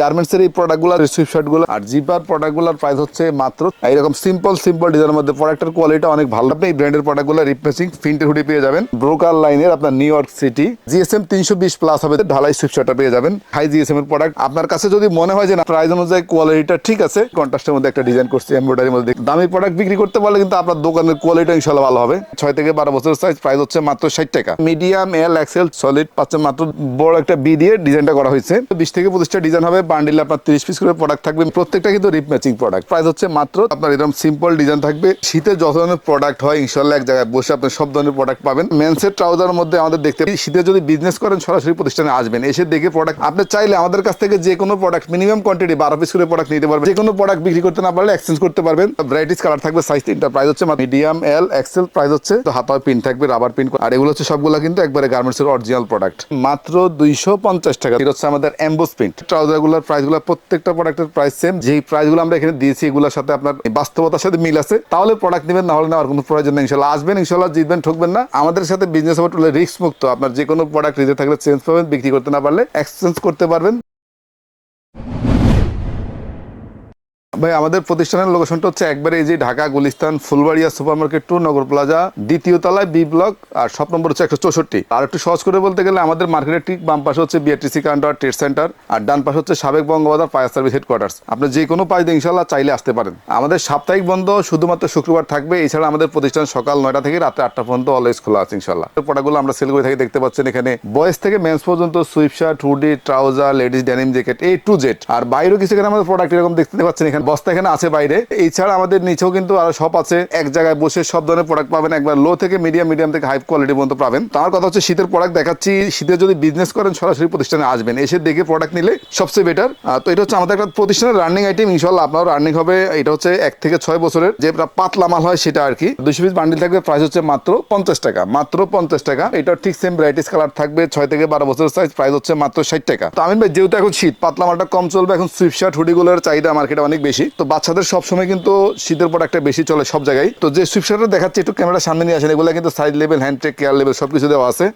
Garments এর এই প্রোডাক্টগুলো সুইপশার্টগুলো আর জিপার প্রোডাক্টগুলোর প্রাইস হচ্ছে মাত্র এইরকম সিম্পল সিম্পল ডিজাইনের মধ্যে প্রোডাক্টের কোয়ালিটি অনেক ভালো। আপনি এই ব্র্যান্ডের প্রোডাক্টগুলো রিপ্লেসিং ফিন্টের হুডি পেয়ে যাবেন। ব্রোকার লাইনের আপনার নিউ ইয়র্ক সিটি জিএসএম তিনশো বিশ প্লাস হবে, ঢালাই সুইপশার্টটা পেয়ে যাবেন। হাই জিএসএম এর প্রোডাক্ট আপনার কাছে যদি মনে হয় যে না প্রাইস অনুযায়ী কোয়ালিটিটা ঠিক আছে কন্ট্রাস্টের মধ্যে একটা ডিজাইন করছি এমব্রয়ডারির মধ্যে। দামি প্রোডাক্ট বিক্রি করতে পারলে কিন্তু আপনার দোকানের কোয়ালিটি ইনশাল্লাহ ভালো হবে। ছয় থেকে বারো বছরের সাইজ প্রাইস হচ্ছে মাত্র ষাট টাকা। মিডিয়াম এল এক্সেল সলিড পাচ্ছেন মাত্র বড় একটা বি দিয়ে ডিজাইনটা করা হয়েছে। বিশ থেকে পঁচিশটা ডিজাইন হবে বান্ডিলে আপনার তিরিশ পিস করে প্রোডাক্ট থাকবে। প্রত্যেকটা কিন্তু রিপ ম্যাচিং প্রোডাক্ট প্রাইস হচ্ছে মাত্র আপনার এরকম সিম্পল ডিজাইন থাকবে। শীতে যত ধরনের প্রোডাক্ট হয় ইনশাল্লাহ এক জায়গায় বসে আপনি সব ধরনের প্রোডাক্ট পাবেন। মেন্সের ট্রাউজারের মধ্যে আমাদের দেখতে শীতে যদি বিজনেস করেন, সরাসরি প্রতিষ্ঠানে আসবেন। এসে দেখে প্রোডাক্ট আপনি চাইলে আমাদের কাছ থেকে যে কোনো প্রোডাক্ট মিনিমাম কোয়ান্টিটি বারো পিস করে প্রোডাক্ট নিতে পারবেন। যে কোনো প্রোডাক্ট বিক্রি করতে না পারলে এক্সচেঞ্জ করতে পারবেন। ভ্যারাইটিস কালার থাকবে সাইজ তিনটা। প্রাইস হচ্ছে মিডিয়াম এল এক্সেল প্রাইস হচ্ছে হাতায় পিন থাকবে রাবার পিন আর এগুলো হচ্ছে সবগুলো কিন্তু একবারে গার্মেন্টস এর অরিজিনাল প্রোডাক্ট মাত্র দুইশো পঞ্চাশ টাকা। এটা হচ্ছে আমাদের এম্বোস প্রিন্ট ট্রাউজার প্রাইসগুলো প্রত্যেকটা প্রোডাক্টের প্রাইস সেম যেই প্রাইসগুলো আমরা এখানে দিয়েছি, এগুলোর সাথে আপনার বাস্তবতার সাথে মিল আছে। তাহলে প্রোডাক্ট নেবেন, না হলে নেওয়ার কোনো প্রয়োজন নেই, ইনশাল্লাহ। আসবেন, ইনশাল্লাহ, জিতবেন, ঠকবেন না। আমাদের সাথে বিজনেস হবে রিস্ক মুক্ত। আপনার যে কোনো প্রোডাক্ট রিজে থাকলে চেঞ্জ পাবেন, বিক্রি করতে না পারলে এক্সচেঞ্জ করতে পারবেন। ভাই, আমাদের প্রতিষ্ঠানের লোকেশনটা হচ্ছে একবারে এই যে Dhaka, Gulistan, Fulbaria super market to Nagar plaza, দ্বিতীয় তলায় বি ব্লক আর শপ নম্বর হচ্ছে একশো চৌষট্টি। আর একটু সহজ করে বলতে গেলে আমাদের মার্কেটের ঠিক বাম পাশে হচ্ছে বিআরটিসি কাউন্টার ট্রেড সেন্টার আর ডান পাশে হচ্ছে সাবেক বঙ্গবাজার ফায়ার সার্ভিস হেডকোয়ার্টার্স আপনি যে কোনো পাশ দিয়ে ইনশাল্লাহ চাইলে আসতে পারেন। আমাদের সাপ্তাহিক বন্ধ শুধুমাত্র শুক্রবার থাকবে। এছাড়া আমাদের প্রতিষ্ঠান সকাল নয়টা থেকে রাতে আটটা পর্যন্ত অলওয়েজ খোলা আছে ইনশাল্লাহ প্রোডাক্টগুলো আমরা সেল করে থাকি। দেখতে পাচ্ছেন এখানে বয়স থেকে মেন্স পর্যন্ত sweat shirt hoodie trouser ladies denim jacket A to Z আর বাইরেও কিছু এখানে আমাদের প্রোডাক্ট এরকম দেখতে পাচ্ছেন। এখানে বস্তা এখানে আছে বাইরে। এছাড়া আমাদের নিচেও কিন্তু আরও সব আছে। এক জায়গায় বসে সব ধরনের প্রোডাক্ট পাবেন। একবার লো থেকে মিডিয়াম মিডিয়াম থেকে হাই কোয়ালিটি পর্যন্ত পাবেন। তো আমার কথা হচ্ছে শীতের প্রোডাক্ট দেখাচ্ছি। শীতে যদি বিজনেস করেন, সরাসরি প্রতিষ্ঠানে আসবেন। এসে দেখে প্রোডাক্ট নিলে সবচেয়ে বেটার তো এটা হচ্ছে আমাদের একটা প্রতিষ্ঠানের রানিং আইটেম ইনশাল্লাহ আপনার রানিং হবে। এটা হচ্ছে এক থেকে ছয় বছরের যে পাতলা মাল হয় সেটা আর কি দুশো পিস বান্ডিল থাকবে। প্রাইস হচ্ছে মাত্র পঞ্চাশ টাকা। মাত্র পঞ্চাশ টাকা। এটা ঠিক সেম ভ্যারাইটিস কালার থাকবে। ছয় থেকে বারো বছরের সাইজ প্রাইস হচ্ছে মাত্র ষাট টাকা। তো আমি ভাই, যেহেতু এখন শীত, পাতলা মালটা কম চলবে। এখন সুইপ শার্ট হুডিগুলোর চাহিদা মার্কেটে অনেক বেশি। তো বাচ্চাদের সবসময় কিন্তু শীতের একটা বেশি চলে সব জায়গায়। তো যে সুইপশার্টটা দেখাচ্ছে, একটু ক্যামেরা সামনে নিয়ে আসেন, এগুলো কিন্তু side level hand take care level সব কিছু দেওয়া আছে।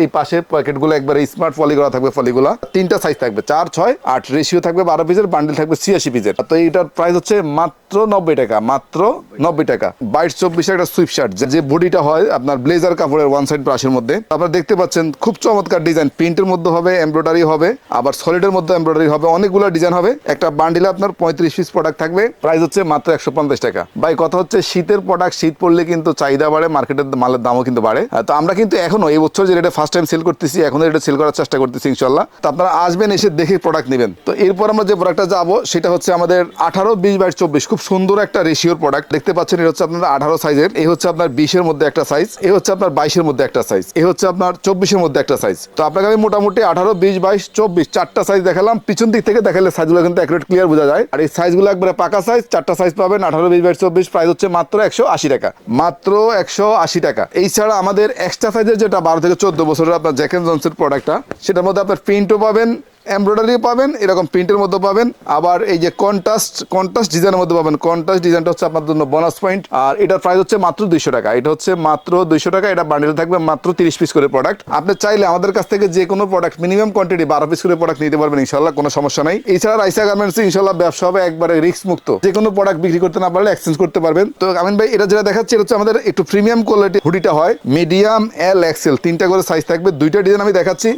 এই পাশে প্যাকেটগুলো একবারে স্মার্ট ফলি করা থাকবে ফলিগুলো তিনটা সাইজ থাকবে, চার, ছয়, আট রেশিও থাকবে, বারো পিসের বান্ডেল থাকবে ছিয়াশি পিসের তো এইটার প্রাইস হচ্ছে মাত্র নব্বই টাকা, মাত্র নব্বই টাকা। বাইশ চব্বিশে একটা সুইপ শার্ট যে বডিটা হয় আপনার ব্লেজার কাপড়ের ওয়ান সাইড ব্রাশের মধ্যে, আপনারা দেখতে পাচ্ছেন খুব চমৎকার ডিজাইন প্রিন্টের মধ্যে হবে এমব্রয়ডারি হবে, আবার সলিডের মধ্যে এমব্রয়ডারি হবে, অনেকগুলো ডিজাইন হবে। একটা বান্ডিলে আপনার পঁয়ত্রিশ পিস প্রোডাক্ট থাকবে প্রাইস হচ্ছে মাত্র একশো পঞ্চাশ টাকা। ভাই, কথা হচ্ছে শীতের প্রোডাক্ট শীত পড়লে কিন্তু চাহিদা বাড়ে মার্কেটের মালের দামও কিন্তু বাড়ে। তো আমরা কিন্তু এখনও, এই বছর যে এটা ফার্স্ট টাইম সেল করতেছি এখন এটা সেল করার চেষ্টা করতেছি ইনশাল্লাহ। তো আপনারা আসবেন, এসে দেখে প্রোডাক্ট নেবেন। তো এরপর আমরা যে প্রোডাক্টটা যাব, সেটা হচ্ছে আমাদের আঠারো, বিশ বাইশ চব্বিশ। খুব সুন্দর একটা রেশিওর প্রোডাক্ট দেখতে পাচ্ছেন, এটা হচ্ছে আপনার আঠারো সাইজের এই হচ্ছে আপনার বিশের মধ্যে একটা সাইজ এই হচ্ছে আপনার বাইশের মধ্যে একটা সাইজ এই হচ্ছে আপনার চব্বিশের মধ্যে একটা সাইজ তো আপনাকে আমি মোটামুটি আঠারো, বিশ বাইশ চব্বিশ চারটা সাইজ দেখালাম। পিছন দিক থেকে দেখালে সাইজগুলো কিন্তু অ্যাকুরেট ক্লিয়ার বোঝা যায়। আর এই সাইজগুলো একবারে পাকা সাইজ চারটা সাইজ পাবেন আঠারো, বিশ বাইশ চব্বিশ। প্রাইস হচ্ছে মাত্র একশো আশি টাকা। মাত্র একশো আশি টাকা। এই ছাড়া আমাদের এক্সট্রা সাইজের যেটা বারো থেকে চোদ্দ বছরের আপনার জ্যাকেন জনসের প্রোডাক্টটা সেটার মধ্যে আপনার প্রিন্টও পাবেন এমব্রয়ডারি পাবেন, এরকম প্রিন্টের মধ্যে পাবেন, আবার এই যে কন্ট্রাস্ট কন্ট্রাস্ট ডিজাইনের মধ্যে পাবেন। কন্ট্রাস্ট ডিজাইনটা হচ্ছে আপনার জন্য বোনাস পয়েন্ট আর এটার প্রাইস হচ্ছে মাত্র দুইশো টাকা। এটা হচ্ছে মাত্র দুইশো টাকা, এটা বান্ডেল থাকবে মাত্র তিরিশ পিস করে প্রোডাক্ট আপনি চাইলে আমাদের কাছ থেকে যে কোনো প্রোডাক্ট মিনিমাম কোয়ান্টিটি বারো পিস করে প্রোডাক্ট নিতে পারবেন ইনশাল্লাহ কোনো সমস্যা নাই। এছাড়া রাইসা গার্মেন্টস ইনশাল্লাহ ব্যবসা হবে একবারে রিস্ক মুক্ত। যে কোনো প্রোডাক্ট বিক্রি করতে না পারলে এক্সচেঞ্জ করতে পারবেন। তো আমিন ভাই, এটা যেটা দেখাচ্ছে, এটা হচ্ছে আমাদের একটু প্রিমিয়াম কোয়ালিটি হুডিটা হয়। মিডিয়াম এল এক্সেল তিনটা করে সাইজ থাকবে। দুইটা ডিজাইন আমি দেখাচ্ছি।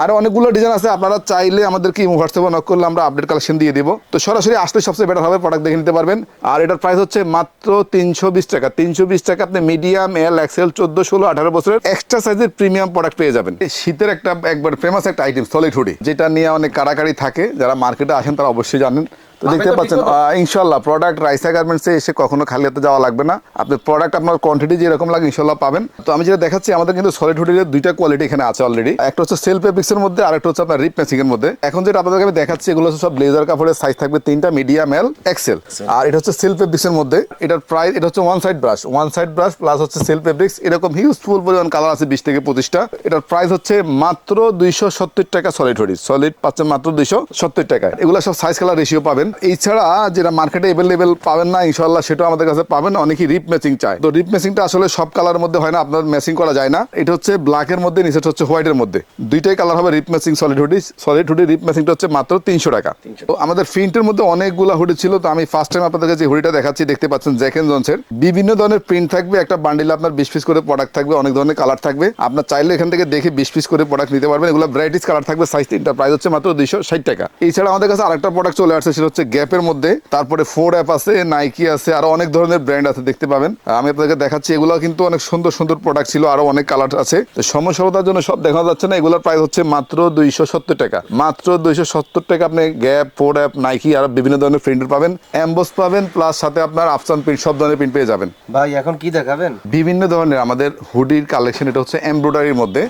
আরও অনেকগুলো ডিজাইন আছে, আপনারা চাইলে আমাদেরকে হোয়াটসঅ্যাপে নক করলে আমরা আপডেট কালেকশন দিয়ে দিব। তো সরাসরি আসলে সবচেয়ে বেটার হবে প্রোডাক্ট দেখে নিতে পারবেন। আর এটার প্রাইস হচ্ছে মাত্র তিনশো বিশ টাকা। তিনশো বিশ টাকা আপনি মিডিয়াম এল এক্সেল চোদ্দ ষোলো, আঠারো বছরের এক্সট্রা সাইজের প্রিমিয়াম প্রোডাক্ট পেয়ে যাবেন। শীতের একটা, একবার ফেমাস একটা আইটেম সলিড হুডি যেটা নিয়ে অনেক কাড়াকাড়ি থাকে। যারা মার্কেটে আসেন, তারা অবশ্যই জানেন। তো দেখতে পাচ্ছেন ইনশাল্লাহ প্রোডাক্ট রাইসা গার্মেন্টসে এসে কখনো খালি হাতে যাওয়া লাগবে না। আপনি প্রোডাক্ট আপনার কোয়ান্টিটি যেরকম লাগে ইনশাল্লাহ পাবেন। তো আমি যেটা দেখাচ্ছি আমাদের কিন্তু সলিড হুডির দুইটা কোয়ালিটি এখানে আছে অলরেডি একটা হচ্ছে সেলফ এপিক্সের মধ্যে আর একটা হচ্ছে আপনার রিপ ম্যাচিং এর মধ্যে। এখন যেটা আপনাদেরকে আমি দেখাচ্ছি এগুলো হচ্ছে সব ব্লেজার কাপড়ের সাইজ থাকবে তিনটা মিডিয়াম এল এক্সেল আর এটা হচ্ছে সেলফ এপিক্সের মধ্যে এটার প্রাইস এটা হচ্ছে one side brush one side brush plus হচ্ছে সেলফ এপিক্স এরকম হিউজফুল পরিমাণ কালার আছে বিশ থেকে পঁচিশটা। এটার প্রাইস হচ্ছে মাত্র দুইশো সত্তর টাকা সলিড হুডি সলিড পাচ্ছেন মাত্র দুইশো সত্তর টাকা এগুলো সব সাইজ কালার রেশিও পাবেন। এই ছাড়া যেটা মার্কেটে অ্যাভেলেবেল পাবেন না ইনশাল্লাহ সেটাও আমাদের কাছে পাবেন অনেকেই রিপ ম্যাচিং চায়। তো রিপ ম্যাচিংটা আসলে সব কালার মধ্যে হয় না আপনার ম্যাচিং করা যায় না। এটা হচ্ছে ব্ল্যাকের মধ্যে নিচেটা হচ্ছে হোয়াইটের মধ্যে। দুইটাই কালার হবে rib matching solid hoodie solid hoodie rib ম্যাচিংটা হচ্ছে মাত্র তিনশো টাকা। তো আমাদের প্রিন্টের মধ্যে অনেকগুলো হুডি ছিল তো আমি ফার্স্ট টাইম আপনাদেরকে যে হুডিটা দেখাচ্ছি দেখতে পাচ্ছেন জ্যাক এন্ড জনসের বিভিন্ন ধরনের প্রিন্ট থাকবে একটা বান্ডিলে আপনার বিশ পিস করে প্রোডাক্ট থাকবে অনেক ধরনের কালার থাকবে। আপনার চাইলে এখান থেকে দেখে বিশ পিস করে প্রোডাক্ট নিতে পারবেন এগুলো ভ্যারাইটিস কালার থাকবে সাইজ তিনটা প্রাইস হচ্ছে মাত্র দুইশো ষাট টাকা। এছাড়া আমাদের কাছে আরেকটা প্রোডাক্ট চলে আসছে সেটা হচ্ছে গ্যাপের মধ্যে তারপরে ফোর অ্যাপ আছে নাইকি আছে আরও অনেক ধরনের ব্র্যান্ড আছে দেখতে পাবেন। আমি আপনাদেরকে দেখাচ্ছি এগুলো কিন্তু অনেক সুন্দর সুন্দর প্রোডাক্ট ছিল আরও অনেক কালার আছে। তো সমস্যার জন্য সব দেখা যাচ্ছে না এগুলোর প্রাইস হচ্ছে মাত্র দুইশো সত্তর টাকা। মাত্র দুইশো সত্তর টাকা আপনি গ্যাপ ফোর অ্যাপ নাইকি আর বিভিন্ন ধরনের প্রিন্টার পাবেন। অ্যাম্বোস পাবেন প্লাস সাথে আপনার আফসান প্রিন্ট সব ধরনের প্রিন্ট পেয়ে যাবেন। ভাই এখন কি দেখাবেন? বিভিন্ন ধরনের আমাদের হুডির কালেকশন এটা হচ্ছে এমব্রয়ডারির মধ্যে।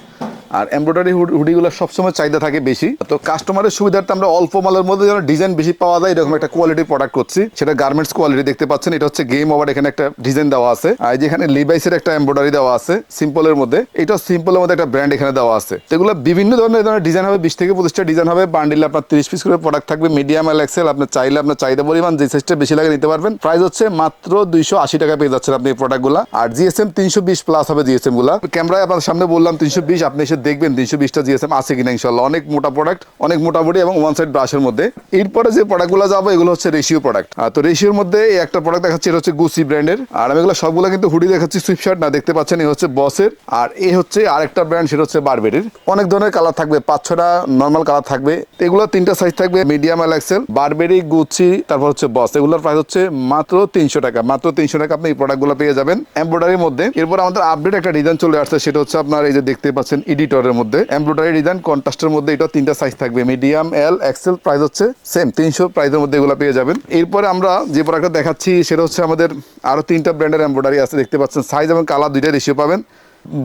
আর এমব্রয়ডারি হুডিগুলো সবসময় চাহিদা থাকে বেশি। তো কাস্টমারের সুবিধার্থে আমরা অল্প মালের মধ্যে যেন ডিজাইন বেশি পাওয়া যায়, এরকম একটা কোয়ালিটির প্রোডাক্ট করছি। সেটা গার্মেন্টস কোয়ালিটি দেখতে পাচ্ছেন, এটা হচ্ছে গেম ওভার এখানে একটা ডিজাইন দেওয়া আছে। আর যেখানে লিভাইসের একটা এমব্রয়ডারি দেওয়া আছে সিম্পলের মধ্যে। এটা সিম্পলের মধ্যে একটা ব্র্যান্ড এখানে দেওয়া আছে। এগুলো বিভিন্ন ধরনের ধরনের ডিজাইন হবে, বিশ থেকে পঁচিশটা ডিজাইন হবে। বান্ডিলে আপনার তিরিশ পিস করে প্রোডাক্ট থাকবে মিডিয়াম এল এক্সেল আপনার চাইলে আপনার চাহিদা পরিমাণ যে সাইজটা বেশি লাগে নিতে পারবেন। প্রাইস হচ্ছে মাত্র দুইশো আশি টাকা পেয়ে যাচ্ছেন আপনি এই প্রোডাক্টগুলো আর জিএসএম তিনশো বিশ প্লাস হবে জিএসএমগুলা। ক্যামেরায় আপনার সামনে বললাম তিনশো বিশ, আপনি এসে দেখবেন তিনশো বিশটা জিএসএম আছে কিনা ইনশাল্লাহ অনেক মোটা প্রোডাক্ট অনেক মোটামুটি এবং ওয়ান সাইড ব্রাশের মধ্যে। এরপরে যে প্রোডাক্টগুলো যাব, এগুলো হচ্ছে রেশিও প্রোডাক্ট তো রেশিওর মধ্যে এই একটা প্রোডাক্ট দেখাচ্ছি, এটা হচ্ছে গুসি ব্র্যান্ডের আর আমি এগুলো সবগুলো কিন্তু হুডি দেখাচ্ছি সুইপশার্ট না, দেখতে পাচ্ছেন, এই হচ্ছে বসের আর এই হচ্ছে আরেকটা ব্র্যান্ড সেটা হচ্ছে বারবেরির অনেক ধরনের কালার থাকবে পাঁচ ছটা নর্মাল কালার থাকবে। এগুলো তিনটা সাইজ থাকবে medium L XL Burberry Gucci তারপর হচ্ছে বস এগুলোর প্রাইস হচ্ছে মাত্র তিনশো টাকা। মাত্র তিনশো টাকা আপনি এই প্রোডাক্টগুলো পেয়ে যাবেন। এমব্রয়ডারির মধ্যে। এরপর আমাদের আপডেট একটা ডিজাইন চলে আসছে, সেটা হচ্ছে আপনার এই যে দেখতে পাচ্ছেন এডিটরের মধ্যে এমব্রয়ডারি ডিজাইন কন্ট্রাস্টের মধ্যে এটা তিনটা সাইজ থাকবে মিডিয়াম এল এক্সেল প্রাইস হচ্ছে সেম তিনশো প্রাইসের মধ্যে এগুলো পেয়ে যাবেন। এরপরে আমরা যে প্রোডাক্টটা দেখাচ্ছি, সেটা হচ্ছে আমাদের আরও তিনটা ব্র্যান্ডের এমব্রয়ডারি আছে, দেখতে পাচ্ছেন সাইজ এবং কালার দুইটা রেশিও পাবেন।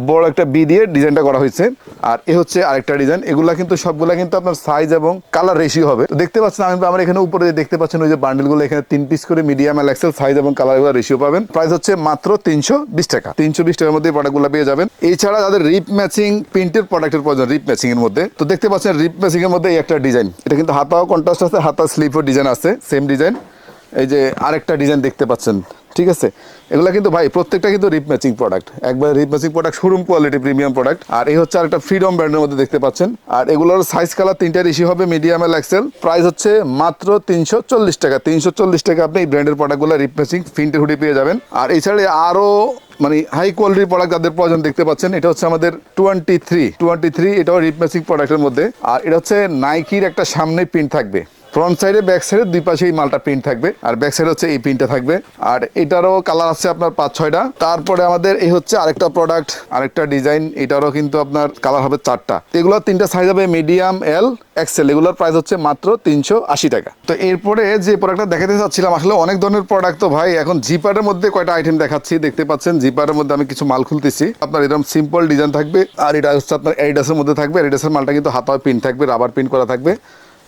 বড় একটা বি দিয়ে ডিজাইনটা করা হয়েছে। আর এ হচ্ছে আরেকটা ডিজাইন। এগুলা কিন্তু সবগুলা কিন্তু আপনার সাইজ এবং কালার রেশিও হবে। তো দেখতে পাচ্ছেন, আমি আমার এখানে উপরে দেখতে পাচ্ছেন, ওই যে বান্ডেলগুলো এখানে তিন পিস করে মিডিয়াম এল এক্সেল সাইজ এবং কালার এগুলো রেশিও পাবেন। প্রাইস হচ্ছে মাত্র তিনশো বিশ টাকা। তিনশো বিশ টাকার মধ্যে প্রোডাক্টগুলো পেয়ে যাবেন। এছাড়া যাদের রিপ ম্যাচিং প্রিন্টের প্রোডাক্টের প্রয়োজন রিপ ম্যাচিং এর মধ্যে, তো দেখতে পাচ্ছেন রিপ ম্যাচিং এর মধ্যে একটা ডিজাইন এটা কিন্তু হাতাও কন্ট্রাস্ট আছে হাতা স্লিপও ডিজাইন আছে সেম ডিজাইন এই যে আরেকটা ডিজাইন দেখতে পাচ্ছেন। ঠিক আছে? এগুলো কিন্তু ভাই প্রত্যেকটা কিন্তু রিপ ম্যাচিং প্রোডাক্ট একবার rib matching product showroom quality premium product আর এই হচ্ছে আরেকটা ফ্রিডম ব্র্যান্ডের মধ্যে দেখতে পাচ্ছেন। আর এগুলোর সাইজ কালার তিনটা রেশি হবে মিডিয়াম এল এক্সেল প্রাইস হচ্ছে মাত্র তিনশো চল্লিশ টাকা। তিনশো চল্লিশ টাকা আপনি এই ব্র্যান্ডের প্রোডাক্টগুলো রিপ ম্যাচিং ফিন্টের হুডি পেয়ে যাবেন। আর এছাড়া আরও মানে হাই কোয়ালিটির প্রোডাক্ট যাদের প্রয়োজন দেখতে পাচ্ছেন, এটা হচ্ছে আমাদের টোয়েন্টি থ্রি টোয়েন্টি থ্রি এটাও রিপ ম্যাচিং প্রোডাক্টের মধ্যে। আর এটা হচ্ছে নাইকির একটা সামনে প্রিন্ট থাকবে। ফ্রন্ট সাইডে ব্যাক সাইডে দুই পাশে এই মালটা প্রিন্ট থাকবে। আর ব্যাক সাইড হচ্ছে এই প্রিন্টটা থাকবে। আর এটারও কালার আছে আপনার পাঁচ, ছয়টা। তারপরে আমাদের এই হচ্ছে আরেকটা প্রোডাক্ট আরেকটা ডিজাইন এটারও কিন্তু আপনার কালার হবে চারটা। এগুলো তিনটা সাইজ হবে মিডিয়াম এল এক্সেল এগুলোর প্রাইস হচ্ছে মাত্র তিনশো আশি টাকা। তো এরপরে যে প্রোডাক্টটা দেখাতে চাচ্ছিলাম, আসলে অনেক ধরনের প্রোডাক্ট তো ভাই। এখন জিপারের মধ্যে কয়টা আইটেম দেখাচ্ছি, দেখতে পাচ্ছেন? জিপারের মধ্যে আমি কিছু মাল খুলতেছি। আপনার এরকম সিম্পল ডিজাইন থাকবে। আর এটা হচ্ছে আপনার এডিডাসের মধ্যে থাকবে। এডিডাসের মালটা কিন্তু হাতায় প্রিন্ট থাকবে রাবার প্রিন্ট করা থাকবে।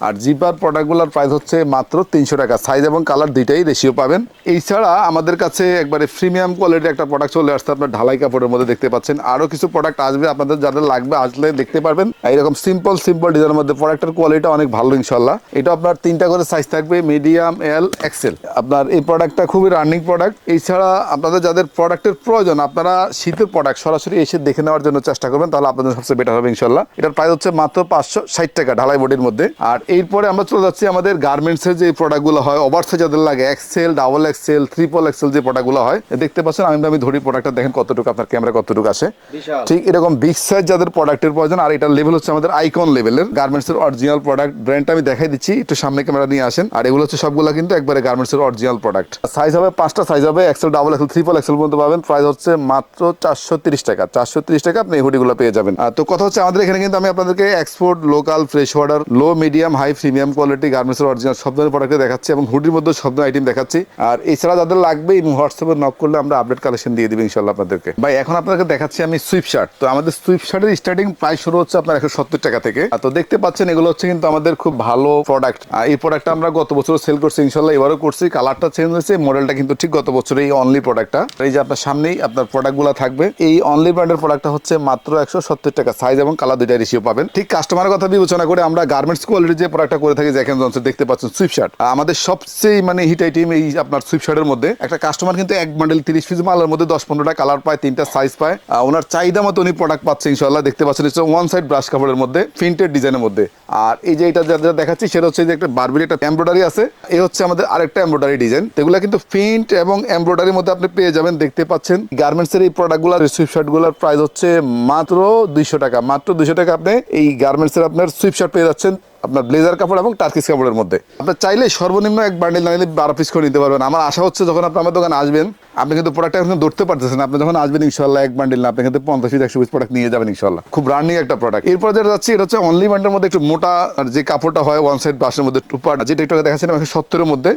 আর জিপার প্রোডাক্টগুলোর প্রাইস হচ্ছে মাত্র তিনশো টাকা। সাইজ এবং কালার দুইটাই রেশিও পাবেন। এছাড়া আমাদের কাছে একবারে প্রিমিয়াম কোয়ালিটির একটা প্রোডাক্ট চলে আসছে আপনার ঢালাই কাপড়ের মধ্যে দেখতে পাচ্ছেন। আরও কিছু প্রোডাক্ট আসবে আপনাদের যাদের লাগবে আসলে দেখতে পারবেন। এইরকম সিম্পল সিম্পল ডিজাইনের মধ্যে প্রোডাক্টের কোয়ালিটি অনেক ভালো ইনশাল্লাহ এটা আপনার তিনটা করে সাইজ থাকবে মিডিয়াম এল এক্সেল আপনার এই প্রোডাক্টটা খুবই রানিং প্রোডাক্ট এছাড়া আপনাদের যাদের প্রোডাক্টের প্রয়োজন, আপনারা শীতের প্রোডাক্ট সরাসরি এসে দেখে নেওয়ার জন্য চেষ্টা করবেন, তাহলে আপনাদের সবচেয়ে বেটার হবে ইনশাল্লাহ এটার প্রাইস হচ্ছে মাত্র পাঁচশো ষাট টাকা ঢালাই বডির মধ্যে। আর এরপরে আমরা চলে যাচ্ছি আমাদের গার্মেন্টসের যে প্রোডাক্টগুলো হয় ওভার সাইজ যাদের লাগে XL double XL triple XL যে প্রোডাক্টগুলো হয় দেখতে পাচ্ছেন আমি আমি ধরি প্রোডাক্টটা দেখেন কতটুকু আপনার ক্যামেরা কতটুকু আসে। বিশাল। ঠিক এরকম বিগ সাইজ যাদের প্রোডাক্টের প্রয়োজন আর এটার লেভেল হচ্ছে আমাদের আইকন লেভেলের গার্মেন্টসের অরিজিনাল প্রোডাক্ট ব্র্যান্ডটা আমি দেখাই দিচ্ছি একটু সামনে ক্যামেরা নিয়ে আসেন। আর এগুলো হচ্ছে সবগুলো কিন্তু একবারে গার্মেন্টসের অরিজিনাল প্রোডাক্ট সাইজ হবে পাঁচটা সাইজ হবে XL double XL triple XL পর্যন্ত পাবেন প্রাইস হচ্ছে মাত্র চারশো তিরিশ টাকা। চারশো তিরিশ টাকা আপনি এই হুডিগুলো পেয়ে যাবেন। আর তো কথা হচ্ছে আমাদের এখানে কিন্তু আমি আপনাদেরকে export local fresh order low medium high premium quality গার্মেন্টসের অরিজিনাল সব ধরনের প্রোডাক্ট দেখাচ্ছি এবং হুডির মধ্যে সব ধরনের আইটেম দেখাচ্ছি। আর এছাড়া যাদের লাগবে, এই হোয়াটসঅ্যাপে নক করলে আমরা আপডেট কালেকশন দিয়ে দিবি ইনশাল্লাহ আপনাদেরকে। ভাই, এখন আপনাদেরকে দেখাচ্ছি আমি সুইপ শার্ট তো আমাদের সুইপ শার্টের স্টার্টিং প্রাইস শুরু হচ্ছে আপনার একশো সত্তর টাকা থেকে। তো দেখতে পাচ্ছেন, এগুলো হচ্ছে কিন্তু আমাদের খুব ভালো প্রোডাক্ট এই প্রোডাক্টটা আমরা গত বছর সেল করছি ইনশাল্লাহ এবারও করছি। কালারটা চেঞ্জ হয়েছে মডেলটা কিন্তু ঠিক গত বছরের এই অনলি প্রোডাক্টটা এই যে আপনার সামনেই আপনার প্রোডাক্টগুলো থাকবে, এই অনলি ব্র্যান্ডের প্রোডাক্টটা হচ্ছে মাত্র একশো সত্তর টাকা। সাইজ এবং কালার দুইটা রেশিও পাবেন। ঠিক কাস্টমারের কথা বিবেচনা করে আমরা গার্মেন্টস কোয়ালিটির যে প্রোডাক্টটা করে থাকি জ্যাকেন জনসন দেখতে পাচ্ছেন সুইপ শার্ট আমাদের সবচেয়ে মানে হিট আইটেম এই আপনার সুইপ শার্টের মধ্যে একটা কাস্টমার কিন্তু এক বান্ডেল তিরিশ পিস মালের মধ্যে দশ পনেরোটা কালার পায়, তিনটা সাইজ পায়। ওনার চাহিদা মতো উনি প্রোডাক্ট পাচ্ছে ইনশাল্লাহ দেখতে পাচ্ছেন হচ্ছে ওয়ান সাইড ব্রাশ কাপড়ের মধ্যে প্রিন্টেড ডিজাইনের মধ্যে। আর এই যে এটা যা দেখাচ্ছি, সেটা হচ্ছে যে একটা বারবির একটা এমব্রয়ডারি আছে, এ হচ্ছে আমাদের আরেকটা এমব্রয়ডারি ডিজাইন এগুলো কিন্তু প্রিন্ট এবং এমব্রয়ডারির মধ্যে আপনি পেয়ে যাবেন, দেখতে পাচ্ছেন। গার্মেন্টসের এই প্রোডাক্টগুলোর সুইপ শার্টগুলোর প্রাইস হচ্ছে মাত্র দুইশো টাকা। মাত্র দুইশো টাকা আপনি এই গার্মেন্টসের আপনার সুইপ শার্ট পেয়ে যাচ্ছেন। আপনার ব্লেজার কাপড় এবং টার্কিস কাপড়ের মধ্যে। আপনার চাইলে সর্বনিম্ন এক বান্ডেল না নিলে বারো পিস করে নিতে পারবেন। আমার আশা হচ্ছে যখন আপনি আমার দোকানে আসবেন, আপনি কিন্তু প্রোডাক্টটা এখন ধরতে পারতেছেন আপনি যখন আসবেন ইনশাল্লাহ এক বান্ডেল না, আপনি কিন্তু পঞ্চাশ পিস একশো পিস প্রোডাক্ট নিয়ে যাবেন ইনশাল্লাহ খুব রানিং একটা প্রোডাক্ট এরপর যেটা যাচ্ছে, এটা হচ্ছে অনলি ব্যান্ডের মধ্যে একটু মোটা যে কাপড়টা হয় ওয়ান সাইড বাসের মধ্যে টু পার্ট যেটা একটু দেখাচ্ছিলাম, একশো সত্তরের মধ্যে।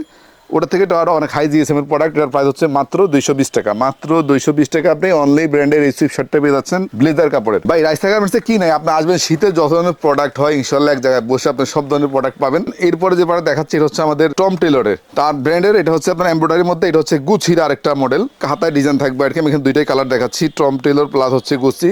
ওটা থেকে তো আরও অনেক হাই জিএসএম এর প্রোডাক্টের প্রাইস হচ্ছে মাত্র দুইশো বিশ টাকা। মাত্র দুইশো বিশ টাকা আপনি অনলি ব্র্যান্ডের এই শার্টটা পেয়ে যাচ্ছেন ব্লেজার কাপড়ের। ভাই রাইস গার্মেন্টসে কি নাই? আপনি আসবেন, শীতে যত ধরনের প্রোডাক্ট হয়, ইনশাল্লাহ এক জায়গায় বসে আপনি সব ধরনের প্রোডাক্ট পাবেন। এরপরে যে প্রোডাক্ট দেখাচ্ছি, এটা হচ্ছে আমাদের টম টেলরের তার ব্র্যান্ডের এটা হচ্ছে আপনার এমব্রয়ডারির মধ্যে, এটা হচ্ছে গুছির আরেকটা মডেল হাতায় ডিজাইন থাকবে আর কি, আমি এখানে দুইটাই কালার দেখাচ্ছি। টম টেলর প্লাস হচ্ছে গুচি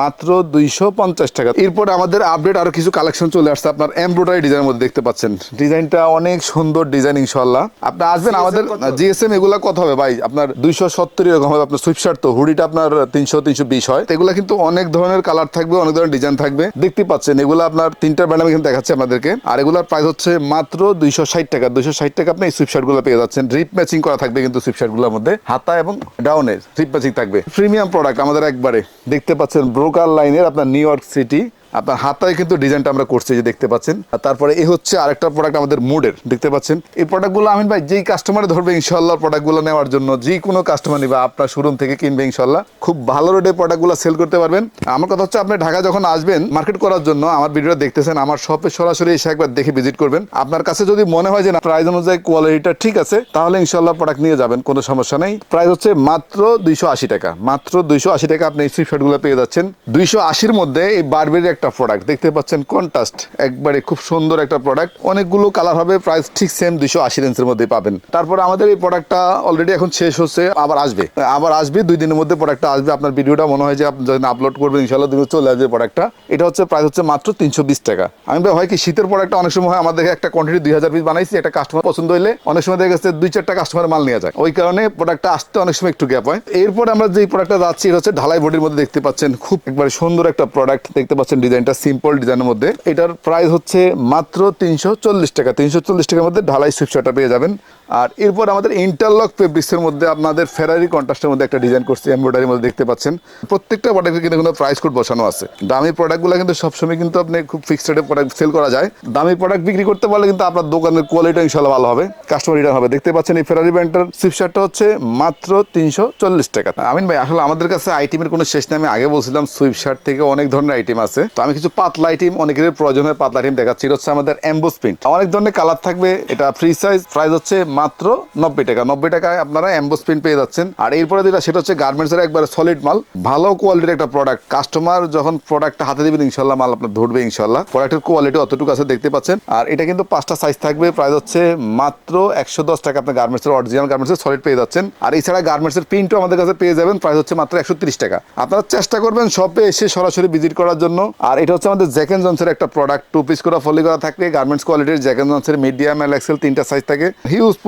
মাত্র দুইশো পঞ্চাশ টাকা। এরপরে আমাদের আপডেট আরও কিছু কালেকশন চলে আসছে আপনার এমব্রয়ডারি ডিজাইনের মধ্যে, দেখতে পাচ্ছেন। ডিজাইনটা অনেক সুন্দর ডিজাইন ইনশাল্লাহ। আপনি আসবেন আমাদের জিএসএম এগুলা কত হবে? ভাই আপনার দুইশো সত্তর এরকম হবে আপনার সুইপশার্ট তো হুডিটা আপনার তিনশো তিনশো বিশ হয়। এগুলা কিন্তু অনেক ধরনের কালার থাকবে অনেক ধরনের ডিজাইন থাকবে। দেখতে পাচ্ছেন এগুলো আপনার তিনটা ব্র্যান্ড আমি দেখাচ্ছি আপনাদেরকে। আর এগুলোর প্রাইস হচ্ছে মাত্র দুইশো ষাট টাকা। দুইশো ষাট টাকা আপনি এই সুইপশার্টগুলো পেয়ে যাচ্ছেন। রিপ ম্যাচিং করা থাকবে কিন্তু সুইপশার্টগুলোর মধ্যে। হাতা এবং ডাউনের রিপ ম্যাচিং থাকবে। প্রিমিয়াম প্রোডাক্ট আমাদের একবারে। দেখতে পাচ্ছেন ব্রোকার লাইনের আপনার নিউ ইয়র্ক সিটি আপনার হাতায় কিন্তু ডিজাইনটা আমরা করছি যে দেখতে পাচ্ছেন। তারপরে এই হচ্ছে আরেকটা প্রোডাক্ট আমাদের মুডের, দেখতে পাচ্ছেন। এই প্রোডাক্টগুলো আমিন ভাই, যেই কাস্টমারে ধরবে ইনশাল্লাহ প্রোডাক্টগুলো নেওয়ার জন্য যে কোনো কাস্টমার নিবে আপনার শোরুম থেকে কিনবে ইনশাল্লাহ খুব ভালো রেটে প্রোডাক্টগুলো সেল করতে পারবেন। আমার কথা হচ্ছে, আপনি ঢাকা যখন আসবেন মার্কেট করার জন্য, আমার ভিডিওটা দেখতেছেন, আমার শপে সরাসরি এসে একবার দেখে ভিজিট করবেন। আপনার কাছে যদি মনে হয় যে না প্রাইস অনুযায়ী কোয়ালিটিটা ঠিক আছে, তাহলে ইনশাল্লাহ প্রোডাক্ট নিয়ে যাবেন, কোনো সমস্যা নেই। প্রাইস হচ্ছে মাত্র দুইশো আশি টাকা। মাত্র দুইশো আশি টাকা আপনি এই সুইফটগুলো পেয়ে যাচ্ছেন। দুইশো আশির মধ্যে এই বারবের একটা প্রোডাক্ট দেখতে পাচ্ছেন কন্ট্রাস্ট একবারে খুব সুন্দর একটা প্রোডাক্ট অনেকগুলো কালার হবে প্রাইস ঠিক সেম দুইশো আশি রেঞ্জের মধ্যে পাবেন। তারপর আমাদের এই প্রোডাক্টটা অলরেডি এখন শেষ হচ্ছে, আবার আসবে। আবার আসবে, দুই দিনের মধ্যে প্রোডাক্টটা আসবে। আপনার ভিডিওটা মনে হয় যে আপনি যখন আপলোড করবেন ইনশাল্লাহ দিনে চলে আসবে প্রোডাক্টটা এটা হচ্ছে প্রাইস হচ্ছে মাত্র তিনশো বিশ টাকা। আমি হয় কি শীতের প্রোডাক্টটা অনেক সময় আমাদের একটা কোয়ান্টিটি দুই হাজার পিস বানাইছি, একটা কাস্টমার পছন্দ হলে অনেক সময় দেখা গেছে দুই চারটা কাস্টমার মাল নিয়ে যায়। ওই কারণে প্রোডাক্টটা আসতে অনেক সময় একটু গ্যাপ হয়। এরপর আমরা যে প্রোডাক্টটা যাচ্ছি, এটা হচ্ছে ঢালাই বডির মধ্যে দেখতে পাচ্ছেন, খুব একবারে সুন্দর একটা প্রোডাক্ট দেখতে পাচ্ছেন ডিজাইনটা সিম্পল ডিজাইনের মধ্যে। এটার প্রাইস হচ্ছে মাত্র তিনশো চল্লিশ টাকা। তিনশো চল্লিশ টাকার মধ্যে ঢালাই সুইপশাটা পেয়ে যাবেন। আর এরপর আমাদের ইন্টারলক ফেব্রিক্সের মধ্যে আপনাদের ফেরারি কন্ট্রাস্টের মধ্যে একটা ডিজাইন করছি এমব্রয়ডারির মধ্যে দেখতে পাচ্ছেন। প্রত্যেকটা প্রোডাক্টের কিন্তু কোনো প্রাইস কোড বসানো আছে। দামি প্রোডাক্টগুলো কিন্তু সবসময় কিন্তু আপনি খুব ফিক্সড রেটে প্রোডাক্ট সেল করা যায়। দামি প্রোডাক্ট বিক্রি করতে পারলে কিন্তু আপনার দোকানের কোয়ালিটি ইনশাল্লাহ ভালো হবে কাস্টমার রিটার্ন হবে। দেখতে পাচ্ছেন এই ফেরারি ব্র্যান্ডের সুইপশার্টটা হচ্ছে মাত্র তিনশো চল্লিশ টাকা। আমিন ভাই, আসলে আমাদের কাছে আইটেমের কোনো শেষ নেই। আমি আগে বলছিলাম সুইপ শার্ট থেকে অনেক ধরনের আইটেম আছে। তো আমি কিছু পাতলা আইটেম অনেকের প্রয়োজন হয় পাতলা আইটেম দেখাচ্ছি। এটা হচ্ছে আমাদের অ্যাম্বোস প্রিন্ট অনেক ধরনের কালার থাকবে, এটা ফ্রি সাইজ প্রাইস হচ্ছে মাত্র নব্বই টাকা। নব্বই টাকায় আপনারা অ্যাম্বোস প্রিন্ট পেয়ে যাচ্ছেন। আর এরপরে যেটা, সেটা হচ্ছে গার্মেন্টস এর একবারে সলিড মাল। ভালো কোয়ালিটির একটা প্রোডাক্ট কাস্টমার যখন প্রোডাক্টটা হাতে দিবেন, ইনশাল্লাহ মাল আপনার ধরবে, ইনশাল্লাহ। প্রোডাক্টের কোয়ালিটি অতটুকু আছে, দেখতে পাচ্ছেন। আর এটা কিন্তু পাঁচটা সাইজ থাকবে। প্রাইস হচ্ছে মাত্র একশো দশ টাকা। আপনার গার্মেন্টস এর অরিজিনাল গার্মেন্টস এর সলিড পেয়ে যাচ্ছেন। আর এছাড়া গার্মেন্টস এর প্রিন্টও আমাদের কাছে পেয়ে যাবেন। প্রাইস হচ্ছে মাত্র একশো তিরিশ টাকা। আপনারা চেষ্টা করবেন শপে এসে সরাসরি ভিজিট করার জন্য। আর এটা হচ্ছে আমাদের জ্যাকেন জনসের একটা প্রোডাক্ট টু পিস করা ফলি করা থাকবে। গার্মেন্টস কোয়ালিটির জ্যাকেন জনসের মিডিয়াম এল এক্সেল তিনটা সাইজ থাকে।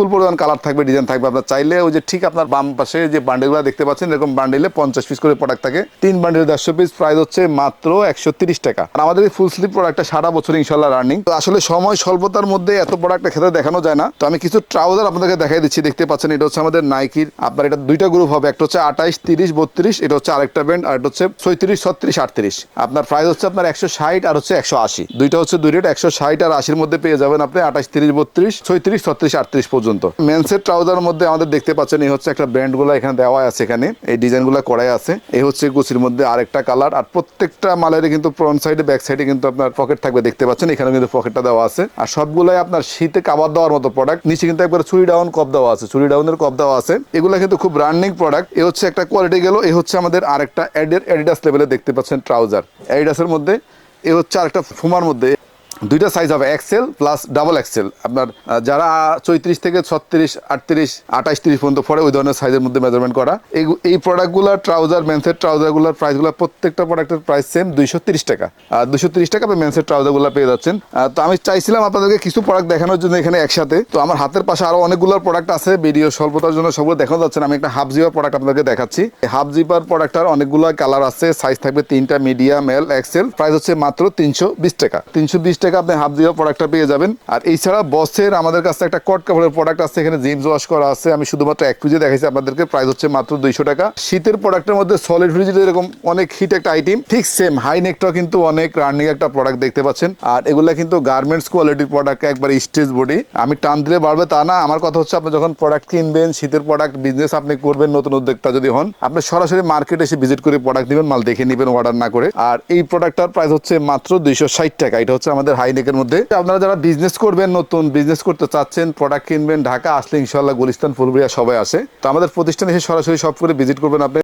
হিউজফুল পরিমাণ কালার থাকবে, ডিজাইন থাকবে। আপনার চাইলে ওই যে ঠিক আপনার বাম পাশে যে বান্ডেলগুলো দেখতে পাচ্ছেন, এরকম বান্ডেলে পঞ্চাশ পিস করে প্রোডাক্ট থাকে। তিন বান্ডেল দেড়শো পিস প্রাইস হচ্ছে মাত্র একশো তিরিশ টাকা। আর আমাদের ফুল স্লিপ প্রোডাক্টটা সারা বছর ইনশাল্লাহ রানিং আসলে সময় স্বল্পতার মধ্যে এত প্রোডাক্ট খেতে দেখানো যায় না। তো আমি কিছু ট্রাউজার আপনাদেরকে দেখাই দিচ্ছি, দেখতে পাচ্ছেন, এটা হচ্ছে আমাদের নাইকির আপনার এটা দুইটা গ্রুপ হবে, একটা হচ্ছে আঠাইশ, তিরিশ, বত্রিশ, এটা হচ্ছে আরেকটা ব্যান্ড আর এটা হচ্ছে ছয়ত্রিশ, ছত্রিশ, আটত্রিশ। আপনার প্রাইস হচ্ছে আপনার একশো ষাট আর হচ্ছে একশো আশি। দুইটা হচ্ছে দুই রেট একশো ষাট আর আশির মধ্যে পেয়ে যাবেন আপনি আঠাশ তিরিশ, বত্রিশ, ছয়ত্রিশ, ছত্রিশ, আটত্রিশ পর্যন্ত। মেন্সের ট্রাউজার মধ্যে আমাদের দেখতে পাচ্ছেন, এই হচ্ছে একটা ব্র্যান্ডগুলো এখানে দেওয়া আছে এখানে। এই ডিজাইনগুলো করাই আছে। এই হচ্ছে গুচির মধ্যে আরেকটা কালার আর প্রত্যেকটা মালের কিন্তু ফ্রন্ট সাইডে ব্যাক সাইডে কিন্তু আপনার পকেট থাকবে, দেখতে পাচ্ছেন এখানে কিন্তু পকেটটা দেওয়া আছে। আর সবগুলাই আপনার শীতে কাবার দেওয়ার মতো প্রোডাক্ট নিচে কিন্তু একবার চুরি ডাউন কপ দেওয়া আছে চুরি ডাউনের কপ দেওয়া আছে। এগুলো কিন্তু খুব রানিং প্রোডাক্ট এ হচ্ছে একটা কোয়ালিটি গেল। এ হচ্ছে আমাদের আরেকটা এডিডাস লেভেলে দেখতে পাচ্ছেন ট্রাউজার এডিডাসের মধ্যে এ হচ্ছে আরেকটা ফুমার মধ্যে। দুইটা সাইজ হবে এক্সেল প্লাস ডাবল এক্সেল আপনার যারা চৌত্রিশ থেকে ছত্রিশ, আটত্রিশ আঠাশ তিরিশ পর্যন্ত পরে ওই ধরনের সাইজের মধ্যে মেজারমেন্ট করা। এই এই প্রোডাক্টগুলোর ট্রাউজার মেন্সের ট্রাউজারগুলোর প্রাইসগুলো প্রত্যেকটা প্রোডাক্টের প্রাইস সেম দুইশো তিরিশ টাকা। আর দুশো তিরিশ টাকা আপনি মেন্সের ট্রাউজারগুলো পেয়ে যাচ্ছেন। তো আমি চাইছিলাম আপনাদেরকে কিছু প্রোডাক্ট দেখানোর জন্য এখানে একসাথে। তো আমার হাতের পাশে আরও অনেকগুলো প্রোডাক্ট আছে ভিডিও স্বল্পতার জন্য সবগুলো দেখানো যাচ্ছে আমি একটা হাফ জিপার প্রোডাক্ট আপনাদেরকে দেখাচ্ছি। হাফ জিপার প্রোডাক্টটার অনেকগুলো কালার আছে সাইজ থাকবে তিনটা মিডিয়াম এল এক্সেল প্রাইস হচ্ছে মাত্র তিনশো বিশ টাকা। তিনশো বিশ টাকা আপনি হাফ জিপার প্রোডাক্টটা পেয়ে যাবেন। আর এছাড়া বসের আমাদের কাছে একটা কট কাপড়ের প্রোডাক্ট আছে, এখানে জিন্স ওয়াশ করা আছে। আমি শুধুমাত্র এক পিজে দেখাইছি, আপনাদেরকে প্রাইস হচ্ছে মাত্র দুইশো টাকা। শীতের প্রোডাক্টের মধ্যে সলিড ফ্রিজ এরকম অনেক হিট একটা আইটেম ঠিক সেম হাই নেকটাও কিন্তু অনেক রানিং একটা প্রোডাক্ট দেখতে পাচ্ছেন। আর এগুলা কিন্তু গার্মেন্টস কোয়ালিটির প্রোডাক্ট একবার স্টেজ বডি আমি টান দিলে বাড়বে তা না। আমার কথা হচ্ছে, আপনি যখন প্রোডাক্ট কিনবেন, শীতের প্রোডাক্ট বিজনেস আপনি করবেন, নতুন উদ্যোক্তা যদি হন, আপনি সরাসরি মার্কেটে এসে ভিজিট করে প্রোডাক্ট দিবেন, মাল দেখে নেবেন অর্ডার না করে। আর এই প্রোডাক্টটার প্রাইস হচ্ছে মাত্র দুইশো ষাট টাকা। এটা হচ্ছে আমাদের হাইনেকের মধ্যে। আপনারা যারা বিজনেস করবেন, নতুন বিজনেস করতে চাচ্ছেন প্রোডাক্ট কিনবেন, ঢাকা, আসলে ইনশাল্লাহ গুলিস্তান ফুলবিয়া সবাই আসে তো আমাদের প্রতিষ্ঠানে এসে সরাসরি সব করে ভিজিট করবেন আপনি।